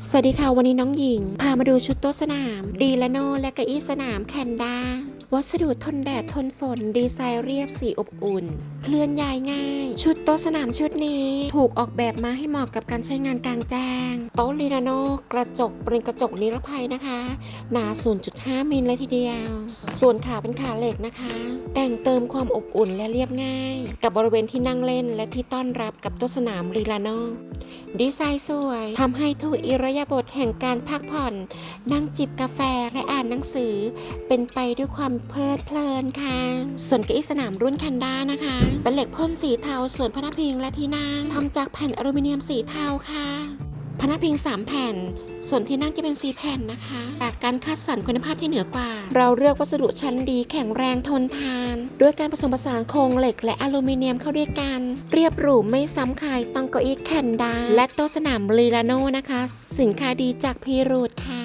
สวัสดีค่ะ วันนี้น้องหญิง พามาดูชุดโต๊ะสนาม ดีลาโนและเก้าอี้สนามแคนดาวัสดุทนแดดทนฝน ดีไซน์เรียบสีอบอุ่น เคลื่อนย้ายง่าย ชุดโต๊ะสนามชุดนี้ถูกออกแบบมาให้เหมาะกับการใช้งานกลางแจ้ง โต๊ะลีลาโนกระจกเป็นกระจกนิรภัยนะคะ หนา 0.5 มิลเลยทีเดียว ส่วนขาเป็นขาเหล็กนะคะ แต่งเติมความอบอุ่นและเรียบง่าย กับบริเวณที่นั่งเล่นและที่ต้อนรับกับโต๊ะสนามลีลาโน ดีไซน์สวยทำให้ทุกอิรยาบถแห่งการพักผ่อน นั่งจิบกาแฟและอ่านหนังสือ เป็นไปด้วยความเพลิดเพลินค่ะ ส่วนเก้าอี้สนามรุ่นแคนด้านะคะ เป็นเหล็กพ่นสีเทาส่วนพนักพิงและที่นั่งทำจากแผ่นอลูมิเนียมสีเทาค่ะ พนักพิง 3 แผ่น ส่วนที่นั่งจะเป็น 4 แผ่นนะคะแต่การคัดสรรคุณภาพที่เหนือกว่า เราเลือกวัสดุชั้นดีแข็งแรงทนทาน ด้วยการผสมผสานโครงเหล็กและอลูมิเนียมเข้าด้วยกัน เรียบหรูไม่ซ้ำใครต้องเก้าอี้แคนดาและโต๊ะสนามลีลาโนนะคะ สินค้าดีจากพีรูดค่ะ